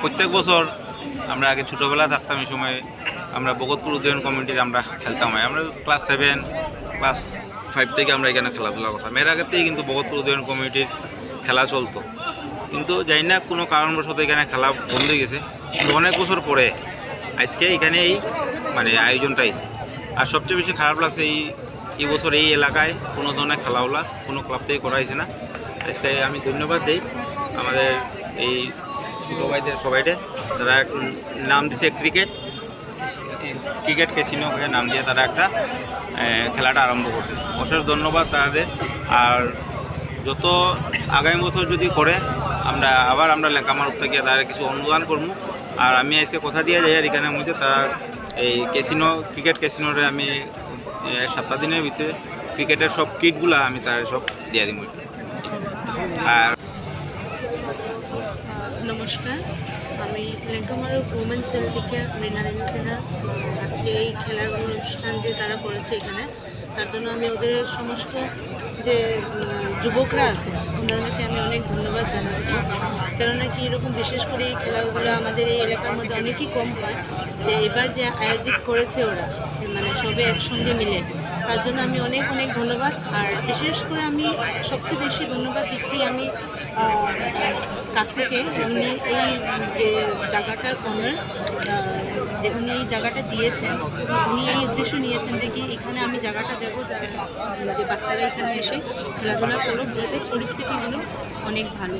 প্রত্যেক বছর আমরা আগে ছোটোবেলা থাকতাম এই সময় আমরা বগতপুর উদয়ন কমিটির আমরা খেলতাম। আমরা ক্লাস সেভেন ক্লাস ফাইভ থেকে আমরা এখানে খেলাধুলা করতাম। এর আগের থেকেই কিন্তু বগতপুর উদয়ন কমিটির খেলা চলতো। কিন্তু জানি না কোনো কারণবশত এখানে খেলা বন্ধ হয়ে গেছে। অনেক বছর পরে আজকে এখানে এই মানে আয়োজনটা হয়েছে। আর সবচেয়ে বেশি খারাপ লাগছে এই এই বছর এই এলাকায় কোনো ধরনের খেলাধুলা কোনো ক্লাব থেকে করা হয়েছে না। আজকে আমি ধন্যবাদ দিই আমাদের এই ছোটো ভাইদের সবাইকে। তারা নাম দিছে ক্রিকেট ক্রিকেট ক্যাসিনো হয়ে নাম দিয়ে তারা একটা খেলাটা আরম্ভ করছে। অশেষ ধন্যবাদ তাদের। আর যত আগামী বছর যদি করে, আমরা আবার আমরা লেখামার থেকে তারা কিছু অনুদান করব আর আমি আজকে কথা দিয়ে যাই আর এখানের মধ্যে তারা এই ক্যাসিনো, ক্রিকেট ক্যাসিনোরে আমি সপ্তাহ দিনের ভিতরে ক্রিকেটের সব কিটগুলো আমি তার সব দিয়ে দিব আর নমস্কার। আমি লেঙ্কামারু উমেন সেল থেকে মৃণালিনী সিনহা। আজকে এই খেলার অনুষ্ঠান যে তারা করেছে এখানে, তার জন্য আমি ওদের সমস্ত যে যুবকরা আছে, ওনাদেরকে আমি অনেক ধন্যবাদ জানাচ্ছি। কেননা কি এরকম বিশেষ করে এই খেলাগুলো আমাদের এই এলাকার মধ্যে অনেকই কম হয়। যে এবার যে আয়োজিত করেছে ওরা মানে সবে একসঙ্গে মিলে তার জন্য আমি অনেক অনেক ধন্যবাদ। আর বিশেষ করে আমি সবচেয়ে বেশি ধন্যবাদ দিচ্ছি আমি কাকুকে উনি এই যে জায়গাটার ওনার যে উনি এই জায়গাটা দিয়েছেন উনি এই উদ্দেশ্য নিয়েছেন যে কি এখানে আমি জায়গাটা দেবো যে বাচ্চারা এখানে এসে খেলাধুলা করুক যাতে পরিস্থিতিগুলো অনেক ভালো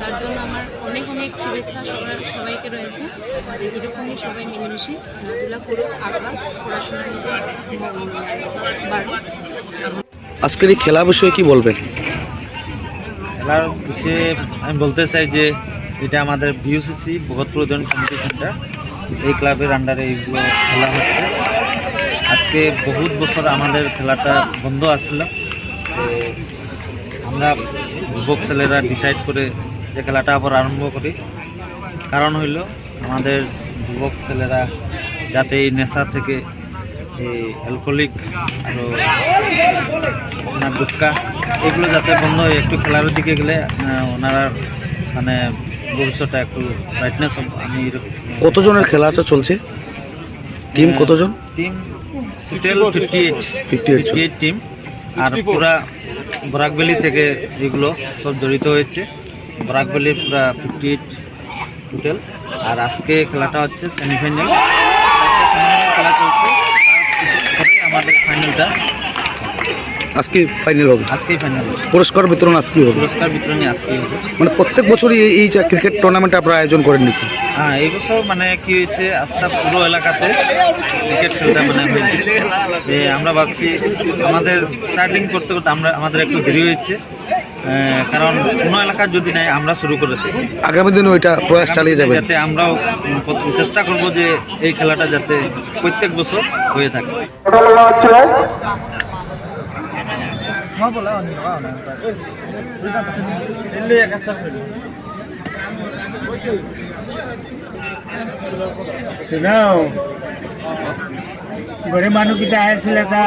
তার জন্য আমার অনেক অনেক শুভেচ্ছা সবার সবাইকে রয়েছে যে এরকমই সবাই মিলেমিশে খেলাধুলা করুক আগা পড়াশোনার আজকের এই খেলা বিষয়ে কি বলবেন? খেলার বিষয়ে আমি বলতে চাই যে এটা আমাদের BUCC Bhagatpur Udayan committee centre এই ক্লাবের আন্ডারে এইগুলো খেলা হচ্ছে। আজকে বহুত বছর আমাদের খেলাটা বন্ধ আসছিল। তো আমরা যুবক ছেলেরা ডিসাইড করে যে খেলাটা আবার আরম্ভ করি। কারণ হইল, আমাদের যুবক ছেলেরা যাতে এই নেশা থেকে এই অ্যালকোহলিক আরও গুটকা, এগুলো যাতে বন্ধ হয়, একটু খেলার দিকে গেলে ওনারা মানে ভবিষ্যৎটা একটু ব্রাইটনেস আমি কতজনের খেলাটা চলছে? টিম কতজন? Team total fifty eight 58 fifty eight team আর পুরা বরাকবেলি থেকে যেগুলো সব জড়িত হয়েছে বরাকবেলির পুরা ফিফটি এইট টোটাল আর আজকে খেলাটা হচ্ছে সেমিফাইনাল খেলা চলছে আমাদের ফাইনালটা আজকে ফাইনাল হবে। আজকেই ফাইনাল পুরস্কার বিতরণ আজকে হবে। পুরস্কার বিতরণী আজকেই হবে। মানে প্রত্যেক বছরই এই- এই যে ক্রিকেট টুর্নামেন্ট আপনারা আয়োজন করেন নাকি? হ্যাঁ এই বছর মানে কি হয়েছে আস্থা পুরো এলাকাতে ক্রিকেট খেলটা মানে হয়েছে। যে আমরা ভাবছি আমাদের স্টার্টিং করতে করতে আমরা আমাদের একটু দেরি হয়েছে। আহ, কারণ কোনো এলাকার যদি নাই আমরা শুরু করে দেবো। আগামী দিনে ওইটা প্রয়াস চালিয়ে যাবেন। যাতে আমরাও উম, চেষ্টা করব যে এই খেলাটা যাতে প্রত্যেক বছর হয়ে থাকে। গরিব মানুহকেইটা আহিছিলে তা।